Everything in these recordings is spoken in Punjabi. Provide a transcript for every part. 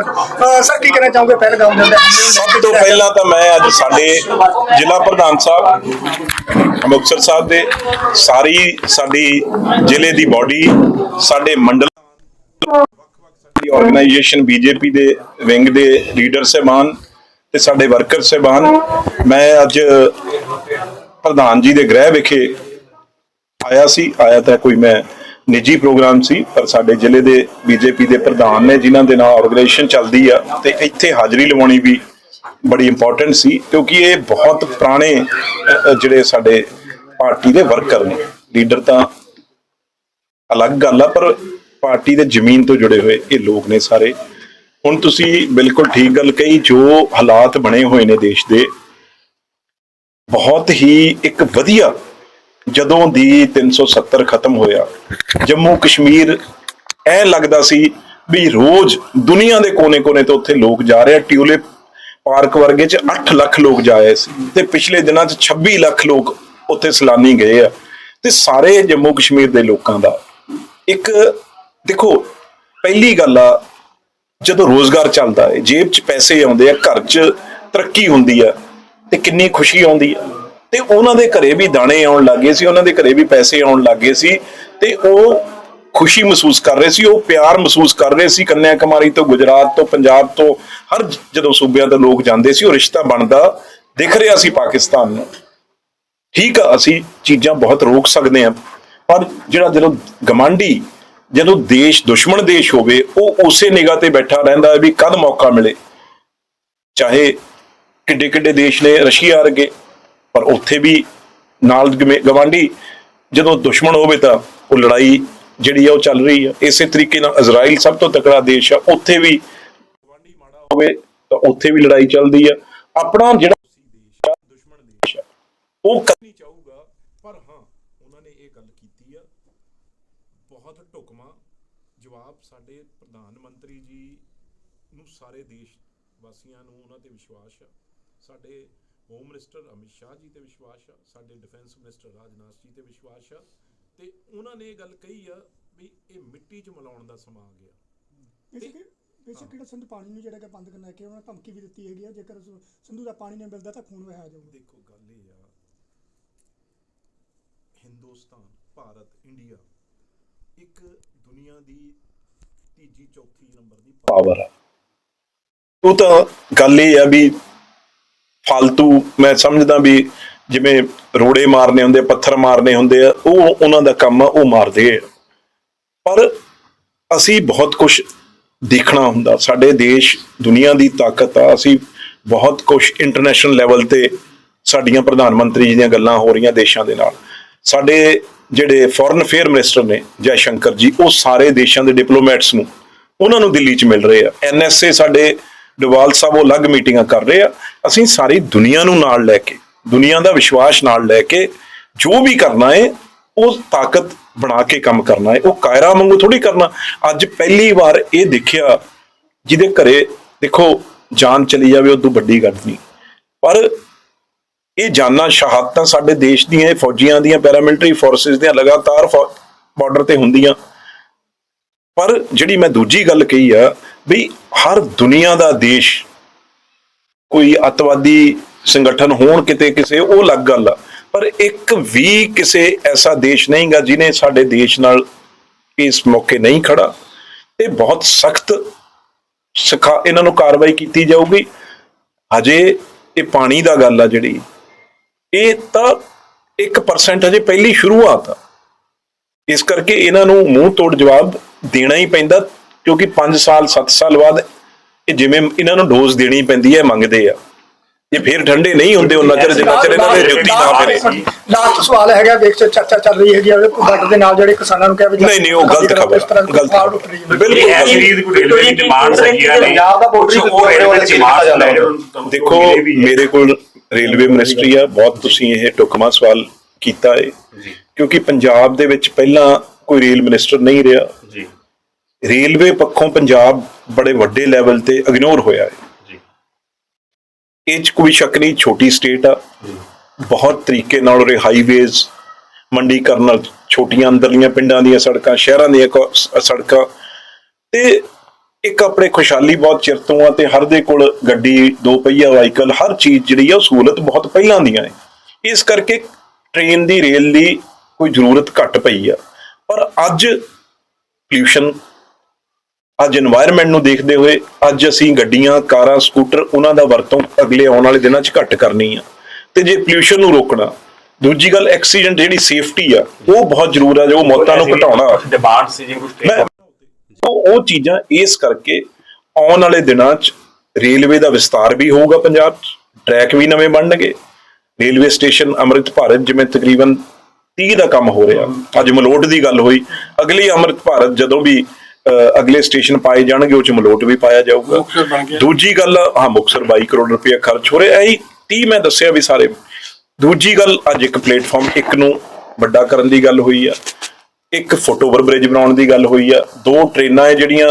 ਅਹ ਸਰ, ਕੀ ਕਹਿਣਾ ਚਾਹੋਗੇ? ਪਹਿਲਗਾਮ ਦੇ ਅੰਦਰ ਸਭ ਤੋਂ ਪਹਿਲਾਂ ਤਾਂ ਮੈਂ ਅੱਜ ਸਾਡੇ ਜ਼ਿਲ੍ਹਾ ਪ੍ਰਧਾਨ ਸਾਹਿਬ, ਮੁਕਤਸਰ ਸਾਹਿਬ ਦੇ ਸਾਰੀ ਸਾਡੀ ਜ਼ਿਲ੍ਹੇ ਦੀ ਬਾਡੀ ਸਾਡੇ ਮੰਡਲ ਸਾਡੀ ਆਰਗੇਨਾਈਜੇਸ਼ਨ ਬੀਜੇਪੀ ਦੇ ਵਿੰਗ ਦੇ ਲੀਡਰ ਸਹਿਬਾਨ ਤੇ ਸਾਡੇ ਵਰਕਰ ਸਹਿਬਾਨ। ਮੈਂ ਅੱਜ ਪ੍ਰਧਾਨ ਜੀ ਦੇ ਗ੍ਰਹਿ ਵਿਖੇ ਆਇਆ ਸੀ, ਆਇਆ ਤਾਂ ਕੋਈ ਮੈਂ ਨਿੱਜੀ ਪ੍ਰੋਗਰਾਮ ਸੀ, ਪਰ ਸਾਡੇ ਜ਼ਿਲ੍ਹੇ ਦੇ ਬੀਜੇਪੀ ਦੇ ਪ੍ਰਧਾਨ ਨੇ ਜਿਨ੍ਹਾਂ ਦੇ ਨਾਲ ਆਰਗੇਨਾਈਜੇਸ਼ਨ ਚੱਲਦੀ ਆ ਤੇ ਇੱਥੇ ਹਾਜ਼ਰੀ ਲਵਾਉਣੀ ਵੀ ਬੜੀ ਇੰਪੋਰਟੈਂਟ ਸੀ, ਕਿਉਂਕਿ ਇਹ ਬਹੁਤ ਪੁਰਾਣੇ ਜਿਹੜੇ ਸਾਡੇ ਪਾਰਟੀ ਦੇ ਵਰਕਰ ਨੇ। ਲੀਡਰ ਤਾਂ ਅਲੱਗ ਗੱਲ ਆ, ਪਰ ਪਾਰਟੀ ਦੇ ਜ਼ਮੀਨ ਤੋਂ ਜੁੜੇ ਹੋਏ ਇਹ ਲੋਕ ਨੇ ਸਾਰੇ। ਹੁਣ ਤੁਸੀਂ ਬਿਲਕੁਲ ਠੀਕ ਗੱਲ ਕਹੀ, ਜੋ ਹਾਲਾਤ ਬਣੇ ਹੋਏ ਨੇ ਦੇਸ਼ ਦੇ, ਬਹੁਤ ਹੀ ਇੱਕ ਵਧੀਆ ਜਦੋਂ ਦੀ 370 ਖਤਮ ਹੋਇਆ, ਜੰਮੂ ਕਸ਼ਮੀਰ ਐ ਲੱਗਦਾ ਸੀ ਵੀ ਰੋਜ਼ ਦੁਨੀਆ ਦੇ ਕੋਨੇ-ਕੋਨੇ ਤੋਂ ਉੱਥੇ ਲੋਕ ਜਾ ਰਹੇ ਆ, ਟਿਊਲਿਪ ਪਾਰਕ ਵਰਗੇ ਚ 8 ਲੱਖ ਲੋਕ ਜਾਏ ਸੀ ਤੇ ਪਿਛਲੇ ਦਿਨਾਂ ਚ 26 ਲੱਖ ਲੋਕ ਉੱਥੇ ਸੈਲਾਨੀ ਗਏ ਆ। ਤੇ ਸਾਰੇ ਜੰਮੂ ਕਸ਼ਮੀਰ ਦੇ ਲੋਕਾਂ ਦਾ ਇੱਕ, ਦੇਖੋ, ਪਹਿਲੀ ਗੱਲ ਆ, ਜਦੋਂ ਰੋਜ਼ਗਾਰ ਚੱਲਦਾ ਹੈ ਜੇਬ 'ਚ ਪੈਸੇ ਆਉਂਦੇ ਆ, ਘਰ 'ਚ ਤਰੱਕੀ ਹੁੰਦੀ ਆ ਤੇ ਕਿੰਨੀ ਖੁਸ਼ੀ ਆਉਂਦੀ ਆ। ਤੇ ਉਹਨਾਂ ਦੇ ਘਰੇ ਵੀ ਦਾਣੇ ਆਉਣ ਲੱਗੇ ਸੀ, ਉਹਨਾਂ ਦੇ ਘਰੇ ਵੀ ਪੈਸੇ ਆਉਣ ਲੱਗੇ ਸੀ ਤੇ ਉਹ ਖੁਸ਼ੀ ਮਹਿਸੂਸ ਕਰ ਰਹੇ ਸੀ, ਉਹ ਪਿਆਰ ਮਹਿਸੂਸ ਕਰ ਰਹੇ ਸੀ ਕੰਨਿਆ ਕੁਮਾਰੀ ਤੋਂ ਗੁਜਰਾਤ ਤੋਂ, ਪੰਜਾਬ ਤੋਂ, ਹਰ ਜਦੋਂ ਸੂਬਿਆਂ ਤੋਂ ਲੋਕ ਜਾਂਦੇ ਸੀ, ਉਹ ਰਿਸ਼ਤਾ ਬਣਦਾ ਦਿਖ ਰਿਹਾ ਸੀ ਪਾਕਿਸਤਾਨ ਨੂੰ। ਠੀਕ ਆ, ਅਸੀਂ ਚੀਜ਼ਾਂ ਬਹੁਤ ਰੋਕ ਸਕਦੇ ਹਾਂ, ਪਰ ਜਿਹੜਾ ਜਦੋਂ ਗਮਾਂਡੀ, ਜਦੋਂ ਦੇਸ਼, ਦੁਸ਼ਮਣ ਦੇਸ਼ ਹੋਵੇ, ਉਹ ਉਸੇ ਨਿਗਾਹ ਤੇ ਬੈਠਾ ਰਹਿੰਦਾ ਹੈ ਵੀ ਕਦ ਮੌਕਾ ਮਿਲੇ। ਚਾਹੇ ਕਿੱਡੇ ਕਿੱਡੇ ਦੇਸ਼ ਨੇ, ਰਸ਼ੀਆ ਵਰਗੇ ਪਰ ਉੱਥੇ ਵੀ ਨਾਲ ਗਵਾਂਢੀ ਜਦੋਂ ਦੁਸ਼ਮਣ ਹੋਵੇ ਤਾਂ ਉਹ ਲੜਾਈ ਜਿਹੜੀ ਆ ਉਹ ਚੱਲ ਰਹੀ ਆ। ਇਸੇ ਤਰੀਕੇ ਨਾਲ ਇਜ਼ਰਾਈਲ ਸਭ ਤੋਂ ਤਕੜਾ ਦੇਸ਼ ਆ। ਉੱਥੇ ਵੀ ਗਵਾਂਢੀ ਮਾੜਾ ਹੋਵੇ ਤਾਂ ਉੱਥੇ ਵੀ ਲੜਾਈ ਚੱਲਦੀ ਆ। ਆਪਣਾ ਜਿਹੜਾ ਦੇਸ਼ ਆ ਦੁਸ਼ਮਣ ਦੇਸ਼ ਆ ਉਹ ਕਰਨੀ ਚਾਹੂਗਾ, ਪਰ ਹਾਂ, ਉਹਨਾਂ ਨੇ ਇਹ ਗੱਲ ਕੀਤੀ ਆ। ਬਹੁਤ ਢੁਕਮਾ ਜਵਾਬ ਸਾਡੇ ਪ੍ਰਧਾਨ ਮੰਤਰੀ ਜੀ ਨੂੰ, ਸਾਰੇ ਦੇਸ਼ ਵਾਸੀਆਂ ਨੂੰ ਉਹਨਾਂ ਤੇ ਵਿਸ਼ਵਾਸ ਆ। ਸਾਡੇ ਹੋਮ ਮਿਨਿਸਟਰ ਅਮਿਤ ਸ਼ਾਹ ਜੀ ਤੇ ਵਿਸ਼ਵਾਸ ਆ ਸਾਡੇ ਡਿਫੈਂਸ ਮਿਨਿਸਟਰ ਰਾਜਨਾਥ ਜੀ ਤੇ ਵਿਸ਼ਵਾਸ ਆ। ਤੇ ਉਹਨਾਂ ਨੇ ਇਹ ਗੱਲ ਕਹੀ ਆ ਵੀ ਇਹ ਮਿੱਟੀ 'ਚ ਮਿਲਾਉਣ ਦਾ ਸਮਾਂ ਆ ਗਿਆ। ਬੇਸਿਕ ਬੇਸਿਕ ਜਿਹੜਾ ਸਿੰਧੂ ਪਾਣੀ ਨੂੰ ਜਿਹੜਾ ਕਿ ਬੰਦ ਕਰਨਾ ਕਿ ਉਹਨਾਂ ਨੇ ਧਮਕੀ ਵੀ ਦਿੱਤੀ ਹੈਗੀ ਆ ਜੇਕਰ ਸਿੰਧੂ ਦਾ ਪਾਣੀ ਨਹੀਂ ਮਿਲਦਾ ਤਾਂ ਖੂਨ ਵਹਿਆ ਜਾਊਗਾ। ਦੇਖੋ ਗੱਲ ਇਹ ਆ ਹਿੰਦੁਸਤਾਨ ਭਾਰਤ ਇੰਡੀਆ ਇੱਕ ਦੁਨੀਆ ਦੀ ਤੀਜੀ ਚੌਥੀ ਨੰਬਰ ਦੀ ਪਾਵਰ ਆ। ਉਹ ਤਾਂ ਗੱਲ ਇਹ ਆ ਵੀ ਫालतू ਮੈਂ ਸਮਝਦਾ ਵੀ ਜਿਵੇਂ ਰੋੜੇ ਮਾਰਨੇ ਹੁੰਦੇ, ਪੱਥਰ ਮਾਰਨੇ ਹੁੰਦੇ ਆ, ਉਹ ਉਹਨਾਂ ਦਾ ਕੰਮ ਆ, ਉਹ ਮਾਰਦੇ ਆ। ਪਰ ਅਸੀਂ ਬਹੁਤ ਕੁਝ ਦੇਖਣਾ ਹੁੰਦਾ। ਸਾਡੇ ਦੇਸ਼ ਦੁਨੀਆ ਦੀ ਤਾਕਤ ਆ। ਅਸੀਂ ਬਹੁਤ ਕੁਝ ਇੰਟਰਨੈਸ਼ਨਲ ਲੈਵਲ ਤੇ ਸਾਡੀਆਂ ਪ੍ਰਧਾਨ ਮੰਤਰੀ ਜੀ ਦੀਆਂ ਗੱਲਾਂ ਹੋ ਰਹੀਆਂ ਦੇਸ਼ਾਂ ਦੇ ਨਾਲ। ਸਾਡੇ ਜਿਹੜੇ ਫੋਰਨ ਅਫੇਅਰ ਮਿਨਿਸਟਰ ਨੇ ਜੈ ਸ਼ੰਕਰ ਜੀ, ਉਹ ਸਾਰੇ ਦੇਸ਼ਾਂ ਦੇ ਡਿਪਲੋਮੈਟਸ ਨੂੰ, ਉਹਨਾਂ ਨੂੰ ਦਿੱਲੀ 'ਚ ਮਿਲ ਰਹੇ ਆ। ਐਨਐਸਏ ਸਾਡੇ ਡਵਾਲ ਸਾਹਿਬ ਉਹ ਅਲੱਗ ਮੀਟਿੰਗਾਂ ਕਰ ਰਹੇ ਆ। ਅਸੀਂ ਸਾਰੀ ਦੁਨੀਆ ਨੂੰ ਨਾਲ ਲੈ ਕੇ, ਦੁਨੀਆ ਦਾ ਵਿਸ਼ਵਾਸ ਨਾਲ ਲੈ ਕੇ ਜੋ ਵੀ ਕਰਨਾ ਹੈ ਉਹ ਤਾਕਤ ਬਣਾ ਕੇ ਕੰਮ ਕਰਨਾ ਹੈ ਉਹ ਕਾਇਰਾ ਵਾਂਗੂ ਥੋੜੀ ਕਰਨਾ। ਅੱਜ ਪਹਿਲੀ ਵਾਰ ਇਹ ਦੇਖਿਆ, ਜਿਹਦੇ ਘਰੇ ਦੇਖੋ ਜਾਨ ਚਲੀ ਜਾਵੇ, ਉਹ ਤੋਂ ਵੱਡੀ ਗੱਲ ਨਹੀਂ। ਪਰ ਇਹ ਜਾਨਾਂ ਸ਼ਹਾਦਤਾਂ ਸਾਡੇ ਦੇਸ਼ ਦੀਆਂ ਫੌਜੀਆਂ ਦੀਆਂ, ਪੈਰਾਮਿਲਟਰੀ ਫੋਰਸਸ ਦੀਆਂ ਲਗਾਤਾਰ ਬਾਰਡਰ ਤੇ ਹੁੰਦੀਆਂ। ਪਰ ਜਿਹੜੀ ਮੈਂ ਦੂਜੀ ਗੱਲ ਕਹੀ ਆ ਵੀ ਹਰ ਦੁਨੀਆ ਦਾ ਦੇਸ਼ ਕੋਈ ਅਤਵਾਦੀ ਸੰਗਠਨ ਹੋਣ ਕਿਤੇ ਕਿਸੇ, ਉਹ ਅਲੱਗ ਗੱਲ ਆ। ਪਰ ਇੱਕ ਵੀ ਕਿਸੇ ਐਸਾ ਦੇਸ਼ ਨਹੀਂਗਾ ਜਿਨੇ ਸਾਡੇ ਦੇਸ਼ ਨਾਲ ਇਸ ਮੌਕੇ ਨਹੀਂ ਖੜਾ। ਤੇ ਬਹੁਤ ਸਖਤ ਸਿਖਾ ਇਹਨਾਂ ਨੂੰ ਕਾਰਵਾਈ ਕੀਤੀ ਜਾਊਗੀ। ਹਜੇ ਇਹ ਪਾਣੀ ਦਾ ਗੱਲ ਆ ਜਿਹੜੀ। ਇਹ ਤਾਂ 1% ਹਜੇ ਪਹਿਲੀ ਸ਼ੁਰੂਆਤ ਆ। ਇਸ ਕਰਕੇ ਇਹਨਾਂ ਨੂੰ ਮੂੰਹ ਤੋੜ ਜਵਾਬ ਦੇਣਾ ਹੀ ਪੈਂਦਾ ਕਿਉਂਕਿ 5 ਸਾਲ 7 ਸਾਲ ਬਾਅਦ ਇਹ ਜਿਵੇਂ ਇਹਨਾਂ ਨੂੰ ਡੋਜ਼ ਦੇਣੀ ਪੈਂਦੀ ਹੈ ਮੰਗਦੇ ਆ। ਇਹ ਫੇਰ ਠੰਡੇ ਨਹੀਂ ਹੁੰਦੇ ਉਹਨਾਂ ਚਿਰ ਜਿੰਨਾ ਚਿਰ ਇਹਨਾਂ ਦੇ ਜੁੱਤੀ ਨਾ ਫਿਰੇ। ਲਾਸਟ ਸਵਾਲ ਹੈਗਾ ਦੇਖ ਚ ਚਰਚਾ ਚੱਲ ਰਹੀ ਹੈਗੀ ਆ ਬਾਰਡਰ ਦੇ ਨਾਲ ਜਿਹੜੇ ਕਿਸਾਨਾਂ ਨੂੰ ਕਿਹਾ ਵੀ ਨਹੀਂ, ਨਹੀਂ, ਉਹ ਗਲਤ ਖਬਰ ਗਲਤ ਹੈ। ਬਿਲਕੁਲ ਇਹ ਐਸੀ ਦੀ ਕੋਈ ਰੇਲਵੇ ਦੀ ਡਿਮਾਂਡ ਹੈਗੀਆਂ ਨੇ ਪੰਜਾਬ ਦਾ ਕੁਛ ਉਹ ਇਹਨਾਂ ਦੀ ਡਿਮਾਂਡ ਦੇਖੋ ਮੇਰੇ ਕੋਲ ਰੇਲਵੇ ਮਿਨਿਸਟਰੀ ਆ ਬਹੁਤ ਤੁਸੀਂ ਇਹ ਟੁਕਮਾ ਸਵਾਲ ਕੀਤਾ ਹੈ ਕਿਉਂਕਿ ਪੰਜਾਬ ਦੇ ਵਿੱਚ ਪਹਿਲਾਂ ਕੋਈ ਰੇਲ ਮਿਨਿਸਟਰ ਨਹੀਂ ਰਿਹਾ। ਜੀ। ਰੇਲਵੇ ਪੱਖੋਂ ਪੰਜਾਬ ਬੜੇ ਵੱਡੇ ਲੈਵਲ ਤੇ ਇਗਨੋਰ ਹੋਇਆ ਹੈ। ਜੀ। ਇਹ 'ਚ ਕੋਈ ਸ਼ੱਕ ਨਹੀਂ ਛੋਟੀ ਸਟੇਟ ਆ। ਬਹੁਤ ਤਰੀਕੇ ਨਾਲ ਉਰੇ ਹਾਈਵੇਜ਼ ਮੰਡੀਕਰਨ ਨਾਲ ਛੋਟੀਆਂ ਅੰਦਰਲੀਆਂ ਪਿੰਡਾਂ ਦੀਆਂ ਸੜਕਾਂ ਸ਼ਹਿਰਾਂ ਦੀਆਂ ਸੜਕਾਂ ਤੇ ਇੱਕ ਆਪਣੇ ਖੁਸ਼ਹਾਲੀ ਬਹੁਤ ਚਿਰ ਤੋਂ ਆ ਤੇ ਹਰ ਦੇ ਕੋਲ ਗੱਡੀ ਦੋ ਪਹੀਆ ਵਾਹੀਕਲ ਹਰ ਚੀਜ਼ ਜਿਹੜੀ ਆ ਸਹੂਲਤ ਬਹੁਤ ਪਹਿਲਾਂ ਦੀਆਂ ਨੇ। ਇਸ ਕਰਕੇ ਟ੍ਰੇਨ ਦੀ ਰੇਲ ਦੀ ਕੋਈ ਜ਼ਰੂਰਤ ਘੱਟ ਪਈ ਆ। ਪਰ ਅੱਜ ਪੋਲੂਸ਼ਨ ਅੱਜ এনवायरमेंट ਨੂੰ ਦੇਖਦੇ ਹੋਏ ਅੱਜ ਅਸੀਂ ਗੱਡੀਆਂ ਕਾਰਾਂ ਸਕੂਟਰ ਉਹਨਾਂ ਦਾ ਵਰਤੋਂ ਅਗਲੇ ਆਉਣ ਵਾਲੇ ਦਿਨਾਂ 'ਚ ਘੱਟ ਕਰਨੀ ਆ। ਤੇ ਜੇ ਪੋਲੂਸ਼ਨ ਨੂੰ ਰੋਕਣਾ ਦੂਜੀ ਗੱਲ ਐਕਸੀਡੈਂਟ ਜਿਹੜੀ ਸੇਫਟੀ ਆ ਉਹ ਬਹੁਤ ਜ਼ਰੂਰ ਆ ਜੋ ਮੌਤਾਂ ਨੂੰ ਘਟਾਉਣਾ। ਡਿਮਾਂਡ ਸੀ ਜੀ ਕੁਝ ਉਹ ਚੀਜ਼ਾਂ ਇਸ ਕਰਕੇ ਆਉਣ ਵਾਲੇ ਦਿਨਾਂ 'ਚ ਰੇਲਵੇ ਦਾ ਵਿਸਤਾਰ ਵੀ ਹੋਊਗਾ ਪੰਜਾਬ 'ਚ ਟਰੈਕ ਵੀ ਨਵੇਂ ਬਣਨਗੇ। ਰੇਲਵੇ ਸਟੇਸ਼ਨ ਅੰਮ੍ਰਿਤ ਭਾਰਤ ਜਿਵੇਂ ਤਕਰੀਬਨ 30 ਦਾ ਕੰਮ ਹੋ ਰਿਹਾ। ਅੱਜ ਮਲੋਟ ਦੀ ਗੱਲ ਹੋਈ। ਅਗਲੀ ਅੰਮ੍ਰਿਤ ਭਾਰਤ ਜਦੋਂ ਵੀ ਅਗਲੇ ਸਟੇਸ਼ਨ ਪਾਏ ਜਾਣਗੇ ਉਹ ਚ ਮਲੋਟ ਵੀ ਪਾਇਆ ਜਾਊਗਾ। ਦੂਜੀ ਗੱਲ ਹਾਂ ਮੁਕਸਰ 22 ਕਰੋੜ ਰੁਪਏ ਖਰਚ ਹੋ ਰਿਹਾ। ਐ 30 ਮੈਂ ਦੱਸਿਆ ਵੀ ਸਾਰੇ। ਦੂਜੀ ਗੱਲ ਅੱਜ ਇੱਕ ਪਲੇਟਫਾਰਮ ਇੱਕ ਨੂੰ ਵੱਡਾ ਕਰਨ ਦੀ ਗੱਲ ਹੋਈ ਆ। ਇੱਕ ਫੁੱਟਓਵਰ ਬ੍ਰਿਜ ਬਣਾਉਣ ਦੀ ਗੱਲ ਹੋਈ ਆ। ਦੋ ਟ੍ਰੇਨਾਂ ਹੈ ਜਿਹੜੀਆਂ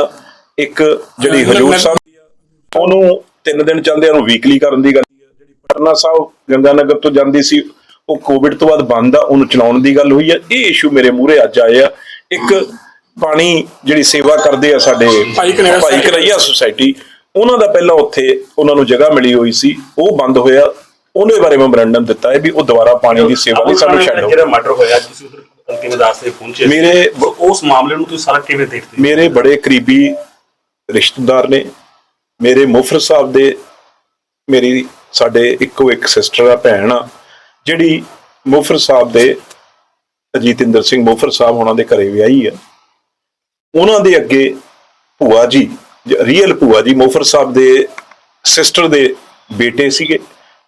ਇੱਕ ਜਿਹੜੀ ਹਜੂਰ ਸਾਹਿਬ ਦੀ ਆ, ਉਹਨੂੰ ਤਿੰਨ ਦਿਨ ਚੱਲਦਿਆਂ ਨੂੰ ਵੀਕਲੀ ਕਰਨ ਦੀ ਗੱਲ ਜਿਹੜੀ ਪਟਨਾ ਸਾਹਿਬ ਗੰਗਾਨਗਰ ਤੋਂ ਜਾਂਦੀ ਸੀ ਉਹ ਕੋਵਿਡ ਤੋਂ ਬਾਅਦ ਬੰਦ ਆ ਉਹਨੂੰ ਚਲਾਉਣ ਦੀ ਗੱਲ ਹੋਈ ਆ। ਇਹ ਇਸ਼ੂ ਮੇਰੇ ਮੂਹਰੇ ਅੱਜ ਆਏ ਆ। ਇੱਕ ਪਾਣੀ ਜਿਹੜੀ ਸੇਵਾ ਕਰਦੇ ਆ ਸਾਡੇ ਭਾਈ ਕਨਈਆ ਸੁਸਾਇਟੀ ਉਹਨਾਂ ਦਾ ਪਹਿਲਾਂ ਉੱਥੇ ਉਹਨਾਂ ਨੂੰ ਜਗ੍ਹਾ ਮਿਲੀ ਹੋਈ ਸੀ। ਉਹ ਬੰਦ ਹੋਇਆ। ਉਹਦੇ ਬਾਰੇ ਮੈਮੋਰੰਡਮ ਦਿੱਤਾ ਹੈ ਵੀ ਉਹ ਦੁਬਾਰਾ ਪਾਣੀ ਦੀ ਸੇਵਾ ਲਈ ਸਾਨੂੰ ਛੱਡੋ ਜਿਹੜਾ ਮਰਡਰ ਹੋਇਆ ਤੁਸੀਂ ਉਧਰ ਅੰਤਿਮ ਅਦਾਸ ਤੇ ਪਹੁੰਚੇ। ਮੇਰੇ- ਉਸ ਮਾਮਲੇ ਨੂੰ ਤੁਸੀਂ ਸਾਰਾ ਕਿਵੇਂ ਦੇਖਦੇ ਹੋ? ਮੇਰੇ ਬੜੇ ਕਰੀਬੀ ਰਿਸ਼ਤੇਦਾਰ ਨੇ। ਮੇਰੇ ਮੁਫਰ ਸਾਹਿਬ ਦੇ ਮੇਰੀ ਸਾਡੇ ਇੱਕੋ ਇੱਕ ਸਿਸਟਰ ਆ ਭੈਣ ਆ। ਜਿਹੜੀ ਮੁਫਰ ਸਾਹਿਬ ਦੇ ਅਜੀਤਿੰਦਰ ਸਿੰਘ ਮੁਫਰ ਸਾਹਿਬ ਉਹਨਾਂ ਦੇ ਘਰੇ ਵਿਆਹੀ ਆ ਉਹਨਾਂ ਦੇ ਅੱਗੇ ਭੂਆ ਜੀ ਰੀਅਲ ਭੂਆ ਜੀ ਮੁਫਰ ਸਾਹਿਬ ਦੇ ਸਿਸਟਰ ਦੇ ਬੇਟੇ ਸੀਗੇ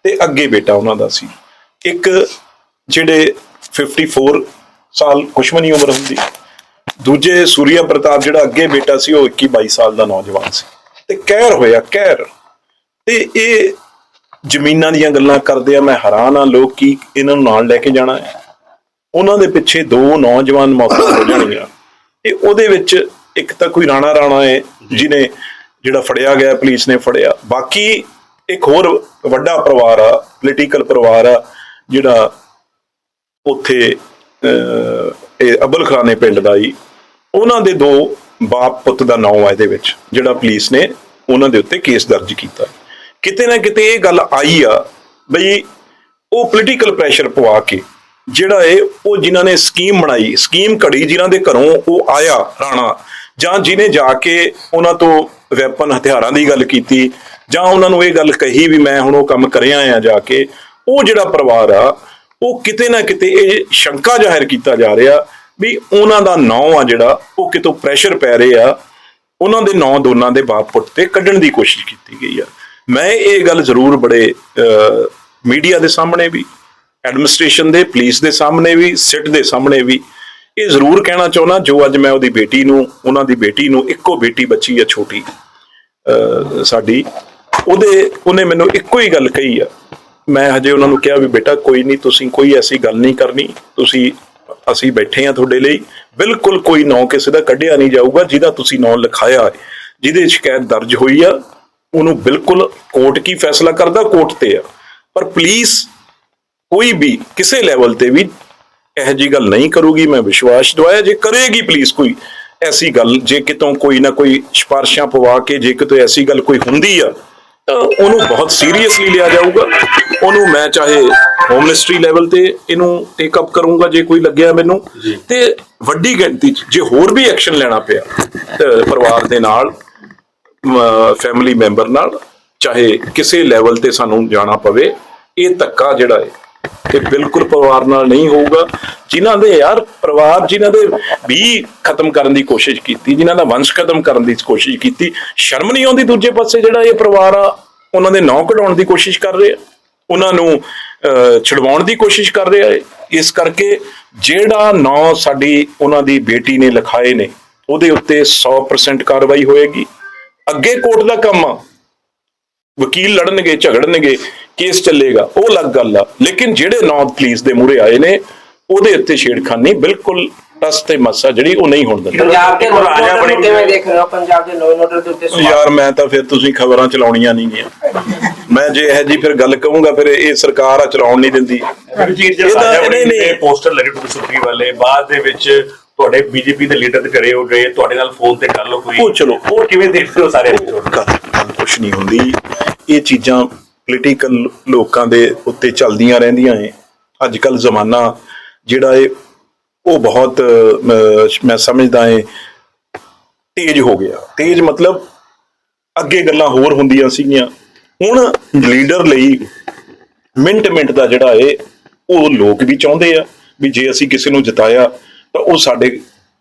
ਤੇ ਅੱਗੇ ਬੇਟਾ ਉਹਨਾਂ ਦਾ ਸੀ। ਇੱਕ ਜਿਹੜੇ 54 ਸਾਲ ਕੁਛ ਉਮਰ ਹੁੰਦੀ, ਦੂਜੇ ਸੂਰਿਆ ਪ੍ਰਤਾਪ ਜਿਹੜਾ ਅੱਗੇ ਬੇਟਾ ਸੀ ਉਹ 21 22 ਸਾਲ ਦਾ ਨੌਜਵਾਨ ਸੀ। ਤੇ ਕਹਿਰ ਹੋਇਆ ਕਹਿਰ ਤੇ ਇਹ ਜ਼ਮੀਨਾਂ ਦੀਆਂ ਗੱਲਾਂ ਕਰਦੇ ਆ ਮੈਂ ਹੈਰਾਨ ਆ ਲੋਕ ਕੀ ਇਹਨਾਂ ਨੂੰ ਨਾਲ ਲੈ ਕੇ ਜਾਣਾ ਹੈ? ਉਹਨਾਂ ਦੇ ਪਿੱਛੇ ਦੋ ਨੌਜਵਾਨ ਮੌਤ ਹੋ ਜਾਣਗੀਆਂ। ਤੇ ਉਹਦੇ ਵਿੱਚ ਇੱਕ ਤਾਂ ਕੋਈ ਰਾਣਾ ਰਾਣਾ ਹੈ ਜਿਹਨੇ ਜਿਹੜਾ ਫੜਿਆ ਗਿਆ ਪੁਲਿਸ ਨੇ ਫੜਿਆ। ਬਾਕੀ ਇੱਕ ਹੋਰ ਵੱਡਾ ਪਰਿਵਾਰ ਆ ਪੋਲੀਟੀਕਲ ਪਰਿਵਾਰ ਆ ਜਿਹੜਾ ਉੱਥੇ ਅਹ, ਇਹ ਅਬਲ ਖਾਨੇ ਪਿੰਡ ਦਾ ਹੀ ਉਹਨਾਂ ਦੇ ਦੋ ਬਾਪ ਪੁੱਤ ਦਾ ਨਾਮ ਆ ਇਹਦੇ ਵਿੱਚ ਜਿਹੜਾ ਪੁਲਿਸ ਨੇ ਉਹਨਾਂ ਦੇ ਉੱਤੇ ਕੇਸ ਦਰਜ ਕੀਤਾ। ਕਿਤੇ ਨਾ ਕਿਤੇ ਇਹ ਗੱਲ ਆਈ ਆ ਬਈ ਉਹ ਪੋਲੀਟੀਕਲ ਪ੍ਰੈਸ਼ਰ ਪਵਾ ਕੇ ਜਿਹੜਾ ਇਹ, ਉਹ ਜਿਨ੍ਹਾਂ ਨੇ ਸਕੀਮ ਬਣਾਈ ਸਕੀਮ ਘੜੀ ਜਿਨ੍ਹਾਂ ਦੇ ਘਰੋਂ ਉਹ ਆਇਆ ਰਾਣਾ, ਜਾਂ ਜਿਹਨੇ ਜਾ ਕੇ ਉਹਨਾਂ ਤੋਂ ਵੈਪਨ ਹਥਿਆਰਾਂ ਦੀ ਗੱਲ ਕੀਤੀ, ਜਾਂ ਉਹਨਾਂ ਨੂੰ ਇਹ ਗੱਲ ਕਹੀ ਵੀ ਮੈਂ ਹੁਣ ਉਹ ਕੰਮ ਕਰਿਆ ਆ ਜਾ ਕੇ, ਉਹ ਜਿਹੜਾ ਪਰਿਵਾਰ ਆ, ਉਹ ਕਿਤੇ ਨਾ ਕਿਤੇ ਇਹ ਸ਼ੰਕਾ ਜ਼ਾਹਿਰ ਕੀਤਾ ਜਾ ਰਿਹਾ ਵੀ ਉਹਨਾਂ ਦਾ ਨਾਂ ਆ ਜਿਹੜਾ, ਉਹ ਕਿਤੋਂ ਪ੍ਰੈਸ਼ਰ ਪੈ ਰਿਹਾ ਉਹਨਾਂ ਦੇ ਨਾਂ ਦੋਨਾਂ ਦੇ ਬਾਪ ਪੁੱਤ ਤੇ ਕੱਢਣ ਦੀ ਕੋਸ਼ਿਸ਼ ਕੀਤੀ ਗਈ ਆ। ਮੈਂ ਇਹ ਗੱਲ ਜ਼ਰੂਰ ਬੜੇ ਮੀਡੀਆ ਦੇ ਸਾਹਮਣੇ ਵੀ ਐਡਮਿਨਿਸਟ੍ਰੇਸ਼ਨ ਦੇ ਪੁਲਿਸ ਦੇ ਸਾਹਮਣੇ ਵੀ ਸਿੱਟ ਦੇ ਸਾਹਮਣੇ ਵੀ, ਇਹ ਜ਼ਰੂਰ ਕਹਿਣਾ ਚਾਹੁੰਦਾ ਜੋ ਅੱਜ ਮੈਂ ਉਹਦੀ ਬੇਟੀ ਨੂੰ, ਉਹਨਾਂ ਦੀ ਬੇਟੀ ਨੂੰ, ਇੱਕੋ ਬੇਟੀ ਬੱਚੀ ਆ ਛੋਟੀ ਸਾਡੀ, ਉਹਦੇ, ਉਹਨੇ ਮੈਨੂੰ ਇੱਕੋ ਹੀ ਗੱਲ ਕਹੀ ਆ। ਮੈਂ ਹਜੇ ਉਹਨਾਂ ਨੂੰ ਕਿਹਾ ਵੀ ਬੇਟਾ ਕੋਈ ਨਹੀਂ, ਤੁਸੀਂ ਕੋਈ ਐਸੀ ਗੱਲ ਨਹੀਂ ਕਰਨੀ, ਤੁਸੀਂ, ਅਸੀਂ ਬੈਠੇ ਆ ਤੁਹਾਡੇ ਲਈ, ਬਿਲਕੁਲ ਕੋਈ ਨਾਂ ਕਿਸੇ ਦਾ ਕੱਢਿਆ ਨਹੀਂ ਜਾਊਗਾ, ਜਿਹਦਾ ਤੁਸੀਂ ਨਾਂ ਲਿਖਾਇਆ ਹੈ, ਜਿਹਦੇ ਸ਼ਿਕਾਇਤ ਦਰਜ ਹੋਈ ਆ ਉਹਨੂੰ ਬਿਲਕੁਲ ਕੋਰਟ ਕੀ ਫੈਸਲਾ ਕਰਦਾ? ਕੋਰਟ ਤੇ ਆ। ਪਰ ਪੁਲਿਸ ਕੋਈ ਵੀ ਕਿਸੇ ਲੈਵਲ ਤੇ ਵੀ ਇਹੋ ਜੀ ਗੱਲ ਨਹੀਂ ਕਰੂਗੀ ਮੈਂ ਵਿਸ਼ਵਾਸ ਦਵਾਇਆ। ਜੇ ਕਰੇਗੀ ਪੁਲਿਸ ਕੋਈ ਐਸੀ ਗੱਲ ਜੇ ਕਿਤੋਂ ਕੋਈ ਨਾ ਕੋਈ ਸਿਫਾਰਸ਼ਾਂ ਪਵਾ ਕੇ ਜੇ ਕਿਤੋਂ ਐਸੀ ਗੱਲ ਕੋਈ ਹੁੰਦੀ ਆ ਤਾਂ ਉਹਨੂੰ ਬਹੁਤ ਸੀਰੀਅਸਲੀ ਲਿਆ ਜਾਊਗਾ। ਉਹਨੂੰ ਮੈਂ ਚਾਹੇ ਹੋਮ ਮਿਨਿਸਟਰੀ ਲੈਵਲ ਤੇ ਇਹਨੂੰ ਟੇਕ ਅਪ ਕਰੂੰਗਾ ਜੇ ਕੋਈ ਲੱਗਿਆ ਮੈਨੂੰ। ਤੇ ਵੱਡੀ ਗਿਣਤੀ 'ਚ ਜੇ ਹੋਰ ਵੀ ਐਕਸ਼ਨ ਲੈਣਾ ਪਿਆ ਪਰਿਵਾਰ ਦੇ ਨਾਲ ਫੈਮਿਲੀ ਮੈਂਬਰ ਨਾਲ ਚਾਹੇ ਕਿਸੇ ਲੈਵਲ ਤੇ ਸਾਨੂੰ ਜਾਣਾ ਪਵੇ ਇਹ ਧੱਕਾ ਜਿਹੜਾ ਹੈ ਇਹ ਬਿਲਕੁਲ ਪਰਿਵਾਰ ਨਾਲ ਨਹੀਂ ਹੋਊਗਾ। ਜਿਨ੍ਹਾਂ ਦੇ ਯਾਰ ਪਰਿਵਾਰ ਜਿਨ੍ਹਾਂ ਦੇ ਵੀ ਖਤਮ ਕਰਨ ਦੀ ਕੋਸ਼ਿਸ਼ ਕੀਤੀ ਜਿਨ੍ਹਾਂ ਦਾ ਵੰਸ਼ ਖਤਮ ਕਰਨ ਦੀ ਕੋਸ਼ਿਸ਼ ਕੀਤੀ ਸ਼ਰਮ ਨਹੀਂ ਆਉਂਦੀ ਦੂਜੇ ਪਾਸੇ ਜਿਹੜਾ ਇਹ ਪਰਿਵਾਰ ਆ ਉਹਨਾਂ ਦੇ ਨਾਂ ਕਢਾਉਣ ਦੀ ਕੋਸ਼ਿਸ਼ ਕਰ ਰਿਹਾ ਉਹਨਾਂ ਨੂੰ ਅਹ, ਛੁਡਵਾਉਣ ਦੀ ਕੋਸ਼ਿਸ਼ ਕਰ ਰਿਹਾ ਹੈ। ਇਸ ਕਰਕੇ ਜਿਹੜਾ ਨਾਂ ਸਾਡੀ ਉਹਨਾਂ ਦੀ ਬੇਟੀ ਨੇ ਲਿਖਾਏ ਨੇ ਉਹਦੇ ਉੱਤੇ 100% ਕਾਰਵਾਈ ਹੋਏਗੀ। ਅੱਗੇ ਕੋਰਟ ਦਾ ਕੰਮ ਆ। ਵਕੀਲ ਲੜਨਗੇ ਝਗੜਨਗੇ ਕੇਸ ਚੱਲੇਗਾ ਉਹ ਅਲੱਗ ਗੱਲ ਆ। ਲੇਕਿਨ ਜਿਹੜੇ ਨਾਂ ਪੁਲਿਸ ਦੇ ਮੂਹਰੇ ਆਏ ਨੇ ਉਹਦੇ ਉੱਤੇ ਛੇੜਖਾਨੀ ਬਿਲਕੁਲ ਟਸ ਤੇ ਮਸਾ ਜਿਹੜੀ ਉਹ ਨਹੀਂ ਹੋਣ ਦਿੰਦਾ। ਪੰਜਾਬ ਦੇ ਰਾਜਾ ਬਣੀ ਕਿਵੇਂ ਦੇਖ ਰਹੇ ਹੋ? ਪੰਜਾਬ ਦੇ ਨਵੇਂ ਨੋਟਰ ਦੇ ਉੱਤੇ ਯਾਰ ਮੈਂ ਤਾਂ ਫਿਰ ਤੁਸੀਂ ਖਬਰਾਂ ਚਲਾਉਣੀਆਂ ਨਹੀਂ ਗਿਆ। ਮੈਂ ਜੇ ਇਹ ਜੀ ਫਿਰ ਗੱਲ ਕਹੂੰਗਾ ਫਿਰ ਇਹ ਸਰਕਾਰ ਆ ਚਲਾਉਣ ਨਹੀਂ ਦਿੰਦੀ। ਰਣਜੀਤ ਨਹੀਂ, ਨਹੀਂ। ਪੋਸਟਰ ਲੱਗੇ ਟੂ ਸੁਪਰੀ ਵਾਲੇ ਬਾਅਦ ਦੇ ਵਿੱਚ ਤੁਹਾਡੇ ਬੀਜੇਪੀ ਦੇ ਲੀਡਰ ਦੇ ਘਰੇ ਉਹ ਗਏ ਤੁਹਾਡੇ ਨਾਲ ਫੋਨ ਤੇ ਗੱਲ ਹੋਈ। ਉਹ ਚਲੋ। ਉਹ ਕਿਵੇਂ ਦੇਖਦੇ ਹੋ ਸਾਰੇ? ਕੁਛ ਨਹੀਂ ਹੁੰਦੀ। ਇਹ ਚੀਜ਼ਾਂ ਪੋਲੀਟੀਕਲ ਲੋਕਾਂ ਦੇ ਉੱਤੇ ਚੱਲਦੀਆਂ ਰਹਿੰਦੀਆਂ ਏ ਅੱਜ ਕੱਲ ਜ਼ਮਾਨਾ ਜਿਹੜਾ ਏ ਉਹ ਬਹੁਤ ਮੈਂ ਸਮਝਦਾ ਏ ਤੇਜ਼ ਹੋ ਗਿਆ। ਤੇਜ਼ ਮਤਲਬ ਅੱਗੇ ਗੱਲਾਂ ਹੋਰ ਹੁੰਦੀਆਂ ਸੀਗੀਆਂ। ਹੁਣ ਲੀਡਰ ਲਈ ਮਿੰਟ ਮਿੰਟ ਦਾ ਜਿਹੜਾ ਏ ਉਹ ਲੋਕ ਵੀ ਚਾਹੁੰਦੇ ਆ ਵੀ ਜੇ ਅਸੀਂ ਕਿਸੇ ਨੂੰ ਜਿਤਾਇਆ ਤਾਂ ਉਹ ਸਾਡੇ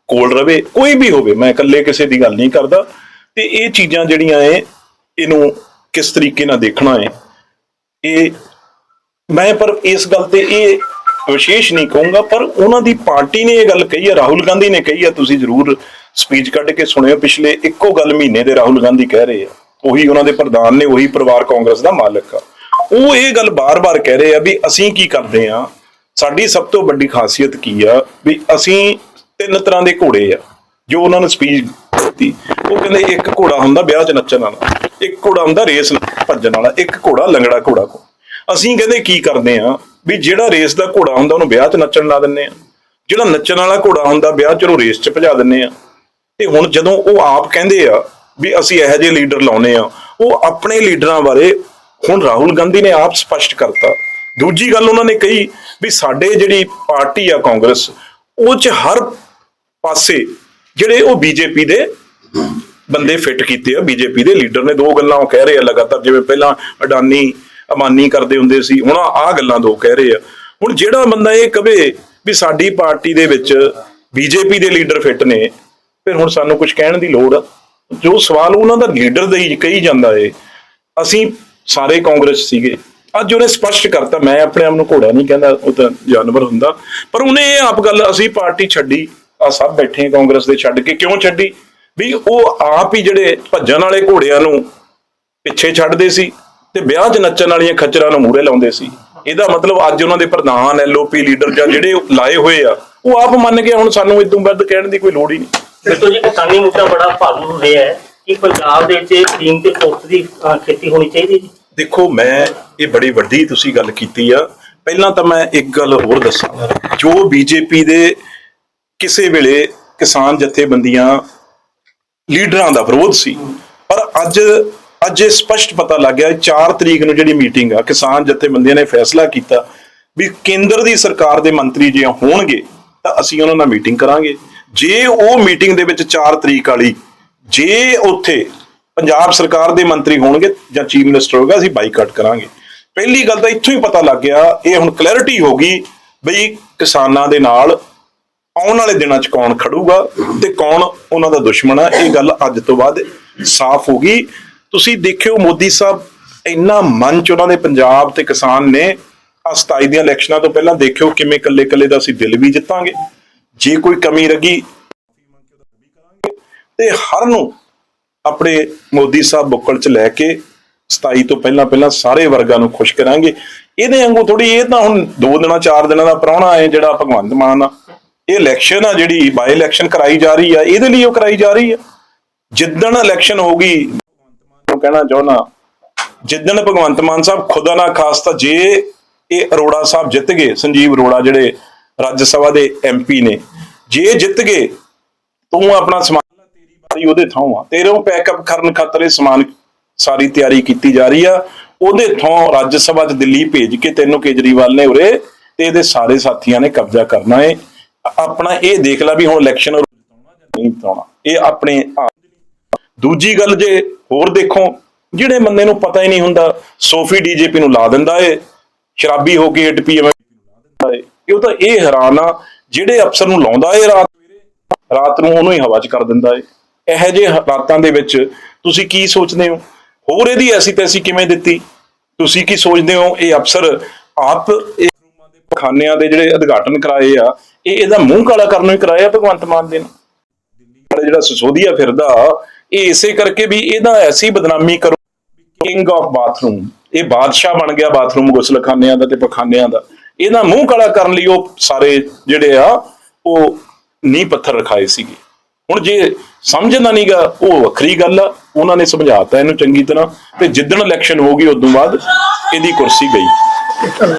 ਕੋਲ ਰਵੇ, ਕੋਈ ਵੀ ਹੋਵੇ, ਮੈਂ ਇਕੱਲੇ ਕਿਸੇ ਦੀ ਗੱਲ ਨਹੀਂ ਕਰਦਾ। ਤੇ ਇਹ ਚੀਜ਼ਾਂ ਜਿਹੜੀਆਂ ਏ ਇਹਨੂੰ ਕਿਸ ਤਰੀਕੇ ਨਾਲ ਦੇਖਣਾ ਏ ਇਹ ਮੈਂ ਪਰ ਇਸ ਗੱਲ ਤੇ ਇਹ ਵਿਸ਼ੇਸ਼ ਨਹੀਂ ਕਹੂੰਗਾ, ਪਰ ਉਹਨਾਂ ਦੀ ਪਾਰਟੀ ਨੇ ਇਹ ਗੱਲ ਕਹੀ ਹੈ ਰਾਹੁਲ ਗਾਂਧੀ ਨੇ ਕਹੀ ਹੈ ਤੁਸੀਂ ਜ਼ਰੂਰ ਸਪੀਚ ਕੱਢ ਕੇ ਸੁਣਿਓ, ਪਿਛਲੇ ਇੱਕੋ ਗੱਲ ਮਹੀਨੇ ਦੇ ਰਾਹੁਲ ਗਾਂਧੀ ਕਹਿ ਰਹੇ ਆ ਉਹੀ ਉਹਨਾਂ ਦੇ ਪ੍ਰਧਾਨ ਨੇ, ਉਹੀ ਪਰਿਵਾਰ ਕਾਂਗਰਸ ਦਾ ਮਾਲਕ ਆ। ਉਹ ਇਹ ਗੱਲ ਬਾਰ-ਬਾਰ ਕਹਿ ਰਹੇ ਆ ਵੀ ਅਸੀਂ ਕੀ ਕਰਦੇ ਆ ਸਾਡੀ ਸਭ ਤੋਂ ਵੱਡੀ ਖਾਸੀਅਤ ਕੀ ਆ ਵੀ ਅਸੀਂ ਤਿੰਨ ਤਰ੍ਹਾਂ ਦੇ ਘੋੜੇ ਆ, ਜੋ ਉਹਨਾਂ ਨੂੰ ਸਪੀਚ ਦਿੱਤੀ। ਉਹ ਕਹਿੰਦੇ ਇੱਕ ਘੋੜਾ ਹੁੰਦਾ ਵਿਆਹ 'ਚ ਨੱਚਣ ਵਾਲਾ, ਇੱਕ ਘੋੜਾ ਹੁੰਦਾ ਰੇਸ ਭੱਜਣ ਵਾਲਾ, ਇੱਕ ਘੋੜਾ ਲੰਗੜਾ ਘੋੜਾ ਕੋ। ਅਸੀਂ ਕਹਿੰਦੇ ਕੀ ਕਰਦੇ ਆ ਵੀ ਜਿਹੜਾ ਰੇਸ ਦਾ ਘੋੜਾ ਹੁੰਦਾ ਉਹਨੂੰ ਵਿਆਹ 'ਚ ਨੱਚਣ ਲਾ ਦਿੰਨੇ ਆ। ਜਿਹੜਾ ਨੱਚਣ ਵਾਲਾ ਘੋੜਾ ਹੁੰਦਾ ਵਿਆਹ 'ਚ ਉਹਨੂੰ ਰੇਸ 'ਚ ਭਜਾ ਦਿੰਨੇ ਆ। ਤੇ ਹੁਣ ਜਦੋਂ ਉਹ ਆਪ ਕਹਿੰਦੇ ਆ ਵੀ ਅਸੀਂ ਇਹੋ ਜਿਹੇ ਲੀਡਰ ਲਾਉਨੇ ਆ, ਉਹ ਆਪਣੇ ਲੀਡਰਾਂ ਬਾਰੇ ਹੁਣ ਰਾਹੁਲ ਗਾਂਧੀ ਨੇ ਆਪ ਸਪਸ਼ਟ ਕਰਤਾ ਦੂਜੀ ਗੱਲ ਉਹਨਾਂ ਨੇ ਕਹੀ ਵੀ ਸਾਡੇ ਜਿਹੜੀ ਪਾਰਟੀ ਆ ਕਾਂਗਰਸ, ਉਹ 'ਚ ਹਰ ਪਾਸੇ ਜਿਹੜੇ ਉਹ ਬੀਜੇਪੀ ਦੇ ਬੰਦੇ ਫਿੱਟ ਕੀਤੇ ਆ, ਬੀਜੇਪੀ ਦੇ ਲੀਡਰ ਨੇ। ਦੋ ਗੱਲਾਂ ਉਹ ਕਹਿ ਰਹੇ ਆ ਲਗਾਤਾਰ, ਜਿਵੇਂ ਪਹਿਲਾਂ ਅਡਾਨੀ, ਅਮਾਨੀ ਕਰਦੇ ਹੁੰਦੇ ਸੀ, ਹੁਣ ਆਹ ਗੱਲਾਂ ਦੋ ਕਹਿ ਰਹੇ ਆ। ਹੁਣ ਜਿਹੜਾ ਬੰਦਾ ਇਹ ਕਵੇ ਵੀ ਸਾਡੀ ਪਾਰਟੀ ਦੇ ਵਿੱਚ ਬੀਜੇਪੀ ਦੇ ਲੀਡਰ ਫਿੱਟ ਨੇ, ਫਿਰ ਹੁਣ ਸਾਨੂੰ ਕੁਝ ਕਹਿਣ ਦੀ ਲੋੜ ਆ। ਜੋ ਸਵਾਲ ਉਹਨਾਂ ਦਾ ਲੀਡਰ ਦੇ ਹੀ ਕਹੀ ਜਾਂਦਾ ਏ। ਅਸੀਂ ਸਾਰੇ ਕਾਂਗਰਸ ਸੀਗੇ। ਅੱਜ ਉਹਨੇ ਸਪਸ਼ਟ ਕਰਤਾ, ਮੈਂ ਆਪਣੇ ਆਪ ਨੂੰ ਘੋੜਾ ਨਹੀਂ ਕਹਿੰਦਾ, ਉਹ ਤਾਂ ਜਾਨਵਰ ਹੁੰਦਾ। ਪਰ ਉਹਨੇ ਇਹ ਆਪ ਗੱਲ, ਅਸੀਂ ਪਾਰਟੀ ਛੱਡੀ, ਆ ਸਭ ਬੈਠੇ ਕਾਂਗਰਸ ਦੇ ਛੱਡ ਕੇ, ਕਿਉਂ ਛੱਡੀ? ਵੀ ਉਹ ਆਪ ਹੀ ਜਿਹੜੇ ਭੱਜਣ ਵਾਲੇ ਘੋੜਿਆਂ ਨੂੰ ਪਿੱਛੇ ਛੱਡਦੇ ਸੀ ਤੇ ਵਿਆਹ 'ਚ ਨੱਚਣ ਵਾਲੀਆਂ ਖੱਚਰਾਂ ਨੂੰ ਮੂਹਰੇ ਲਾਉਂਦੇ ਸੀ। ਇਹਦਾ ਮਤਲਬ ਅੱਜ ਉਹਨਾਂ ਦੇ ਪ੍ਰਧਾਨ ਐਲਓਪੀ ਲੀਡਰ ਜਾਂ ਜਿਹੜੇ ਲਾਏ ਹੋਏ ਆ, ਉਹ ਆਪ ਮੰਨ ਕੇ ਹੁਣ ਸਾਨੂੰ ਇਦੋਂ ਵੱਧ ਕਹਿਣ ਦੀ ਕੋਈ ਲੋੜ ਹੀ ਨਹੀਂ। ਦੇਖੋ ਜੀ, ਕਿਸਾਨੀ ਮੁੱਦਾ ਬੜਾ ਭਾਰੂ ਰਿਹਾ ਹੈ ਕਿ ਪੰਜਾਬ ਦੇ ਵਿੱਚ ਕਰੀਮ ਤੇ ਦੀ ਖੇਤੀ ਹੋਣੀ ਚਾਹੀਦੀ ਜੀ ਦੇਖੋ, ਮੈਂ ਇਹ ਬੜੀ ਵੱਡੀ ਤੁਸੀਂ ਗੱਲ ਕੀਤੀ ਆ। ਪਹਿਲਾਂ ਤਾਂ ਮੈਂ ਇੱਕ ਗੱਲ ਹੋਰ ਦੱਸਾਂ। ਜੋ ਬੀਜੇਪੀ ਦੇ ਕਿਸੇ ਵੇਲੇ ਕਿਸਾਨ ਜਥੇਬੰਦੀਆਂ ਲੀਡਰਾਂ ਦਾ ਵਿਰੋਧ ਸੀ, ਪਰ ਅੱਜ ਅੱਜ ਇਹ ਸਪਸ਼ਟ ਪਤਾ ਲੱਗ ਗਿਆ 4 ਤਰੀਕ ਨੂੰ ਜਿਹੜੀ ਮੀਟਿੰਗ ਆ, ਕਿਸਾਨ ਜਥੇਬੰਦੀਆਂ ਨੇ ਫੈਸਲਾ ਕੀਤਾ ਵੀ ਕੇਂਦਰ ਦੀ ਸਰਕਾਰ ਦੇ ਮੰਤਰੀ ਜੇ ਹੋਣਗੇ, ਤਾਂ ਅਸੀਂ ਉਹਨਾਂ ਨਾਲ ਮੀਟਿੰਗ ਕਰਾਂਗੇ। ਜੇ ਉਹ ਮੀਟਿੰਗ ਦੇ ਵਿੱਚ 4 ਤਰੀਕ ਵਾਲੀ, ਜੇ ਉੱਥੇ ਪੰਜਾਬ ਸਰਕਾਰ ਦੇ ਮੰਤਰੀ ਹੋਣਗੇ ਜਾਂ ਚੀਫ ਮਿਨਿਸਟਰ ਹੋਗਾ ਅਸੀਂ ਬਾਈਕਾਟ ਕਰਾਂਗੇ। ਪਹਿਲੀ ਗੱਲ ਤਾਂ ਇੱਥੋਂ ਹੀ ਪਤਾ ਲੱਗ ਗਿਆ, ਇਹ ਹੁਣ ਕਲੈਰਿਟੀ ਹੋ ਗਈ ਬਈ ਕਿਸਾਨਾਂ ਦੇ ਨਾਲ ਆਉਣ ਵਾਲੇ ਦਿਨਾਂ 'ਚ ਕੌਣ ਖੜੂਗਾ ਤੇ ਕੌਣ ਉਹਨਾਂ ਦਾ ਦੁਸ਼ਮਣ ਆ, ਇਹ ਗੱਲ ਅੱਜ ਤੋਂ ਬਾਅਦ ਸਾਫ਼ ਹੋ ਗਈ। ਤੁਸੀਂ ਦੇਖਿਓ ਮੋਦੀ ਸਾਹਿਬ ਇੰਨਾ ਮੰਚ ਉਹਨਾਂ ਦੇ ਪੰਜਾਬ ਤੇ ਕਿਸਾਨ ਨੇ ਆ 27 ਦੀਆਂ ਇਲੈਕਸ਼ਨਾਂ ਤੋਂ ਪਹਿਲਾਂ ਦੇਖਿਓ ਕਿਵੇਂ ਕੱਲੇ ਕੱਲੇ ਦਾ ਅਸੀਂ ਦਿਲ ਵੀ ਜਿੱਤਾਂਗੇ। ਜੇ ਕੋਈ ਕਮੀ ਰਹੀ ਤੇ ਹਰ ਨੂੰ ਆਪਣੇ ਮੋਦੀ ਸਾਹਿਬ ਬੁੱਕਲ 'ਚ ਲੈ ਕੇ 27 ਤੋਂ ਪਹਿਲਾਂ ਪਹਿਲਾਂ ਸਾਰੇ ਵਰਗਾਂ ਨੂੰ ਖੁਸ਼ ਕਰਾਂਗੇ। ਇਹਦੇ ਵਾਂਗੂ ਥੋੜੀ ਇਹ ਤਾਂ ਹੁਣ ਦੋ ਦਿਨਾਂ, ਚਾਰ ਦਿਨਾਂ ਦਾ ਪ੍ਰਾਹੁਣਾ ਹੈ ਜਿਹੜਾ ਭਗਵੰਤ ਮਾਨ ਆ। ਇਹ ਇਲੈਕਸ਼ਨ ਆ ਜਿਹੜੀ ਬਾਈ ਇਲੈਕਸ਼ਨ ਕਰਾਈ ਜਾ ਰਹੀ ਆ। ਇਹਦੇ ਲਈ ਉਹ ਕਰਾਈ ਜਾ ਰਹੀ ਆ। ਜਿੱਦਣ ਇਲੈਕਸ਼ਨ ਹੋਗੀ ਨੂੰ ਕਹਿਣਾ ਚਾਹੁੰਦਾ, ਜਿੱਦਣ ਭਗਵੰਤ ਮਾਨ ਸਾਹਿਬ ਖੁਦਾ ਨਾ ਖਾਸਤਾ ਜੇ ਇਹ ਅਰੋੜਾ ਸਾਹਿਬ ਜਿੱਤ ਗਏ, ਸੰਜੀਵ ਅਰੋੜਾ ਜਿਹੜੇ ਰਾਜ ਸਭਾ ਦੇ ਐਮਪੀ ਨੇ, ਜੇ ਜਿੱਤ ਗਏ, ਤੂੰ ਆਪਣਾ ਸਮਾਨ ਉਹਦੇ ਥਾਂ ਆ। ਤੇਰੋਂ ਪੈਕਅਪ ਕਰਨ ਖਾਤਰ ਸਮਾਨ ਸਾਰੀ ਤਿਆਰੀ ਕੀਤੀ ਜਾ ਰਹੀ ਆ। ਉਹਦੇ ਥਾਂ ਰਾਜ ਸਭਾ ਚ ਦਿੱਲੀ ਭੇਜ ਕੇ ਤੈਨੂੰ ਕੇਜਰੀਵਾਲ ਨੇ ਉਰੇ ਤੇ ਇਹਦੇ ਸਾਰੇ ਸਾਥੀਆਂ ਨੇ ਕਬਜ਼ਾ ਕਰਨਾ ਏ। ਆਪਣਾ ਇਹ ਦੇਖ ਲੈ ਵੀ ਹੁਣ ਇਲੈਕਸ਼ਨ ਨਹੀਂ ਜਿਤਾਉਣਾ ਇਹ ਆਪਣੇ ਦੂਜੀ ਗੱਲ ਜੇ ਹੋਰ ਦੇਖੋ, ਜਿਹੜੇ ਬੰਦੇ ਨੂੰ ਪਤਾ ਹੀ ਨਹੀਂ ਹੁੰਦਾ, ਸੋਫੀ ਡੀਜੀਪੀ ਨੂੰ ਲਾ ਦਿੰਦਾ ਏ, ਸ਼ਰਾਬੀ ਹੋ ਕੇ 8 ਪੀਐਮ ਇਹ ਤਾਂ ਇਹ ਹੈਰਾਨ ਆ, ਜਿਹੜੇ ਅਫਸਰ ਨੂੰ ਲਾਉਂਦਾ ਏ ਰਾਤ ਰਾਤ ਨੂੰ ਉਹਨੂੰ ਹੀ ਹਵਾ 'ਚ ਕਰ ਦਿੰਦਾ ਏ। ਇਹੋ ਜਿਹੇ ਹਾਲਾਤਾਂ ਦੇ ਵਿੱਚ ਤੁਸੀਂ ਕੀ ਸੋਚਦੇ ਹੋ? ਹੋਰ ਇਹਦੀ ਐਸੀ ਤੈਸੀ ਕਿਵੇਂ ਦਿੱਤੀ? ਤੁਸੀਂ ਕੀ ਸੋਚਦੇ ਹੋ? ਇਹ ਅਫਸਰ ਆਪ ਇਹ ਖਾਨਿਆਂ ਦੇ ਜਿਹੜੇ ਉਦਘਾਟਨ ਕਰਾਏ ਆ, ਇਹ ਇਹਦਾ ਮੂੰਹ ਕਾਲਾ ਕਰਨ ਨੂੰ ਹੀ ਕਰਾਇਆ ਭਗਵੰਤ ਮਾਨ ਦੇ ਨੇ? ਵਾਲਾ ਜਿਹੜਾ ਸਸੋਦੀਆ ਫਿਰਦਾ, ਇਹ ਇਸੇ ਕਰਕੇ ਵੀ ਇਹਦਾ ਐਸੀ ਬਦਨਾਮੀ ਕਰੋ ਕਿੰਗ ਆਫ ਬਾਥਰੂਮ ਇਹ ਬਾਦਸ਼ਾਹ ਬਣ ਗਿਆ ਬਾਥਰੂਮ ਗੁਸਲਖਾਨਿਆਂ ਦਾ ਤੇ ਪਖਾਨਿਆਂ ਦਾ। ਇਹਦਾ ਮੂੰਹ ਕਾਲਾ ਕਰਨ ਲਈ ਉਹ ਸਾਰੇ ਜਿਹੜੇ ਆ, ਉਹ ਨੀਂਹ ਪੱਥਰ ਰਖਾਏ ਸੀਗੇ। ਹੁਣ ਜੇ ਸਮਝਦਾ ਨਹੀਂਗਾ ਉਹ ਵੱਖਰੀ ਗੱਲ ਆ, ਉਹਨਾਂ ਨੇ ਸਮਝਾਤਾ ਇਹਨੂੰ ਚੰਗੀ ਤਰ੍ਹਾਂ, ਤੇ ਜਿੱਦਣ ਇਲੈਕਸ਼ਨ ਹੋ ਹੋਊਗੀ, ਉਦੋਂ ਬਾਅਦ ਇਹਦੀ ਕੁਰਸੀ ਗਈ।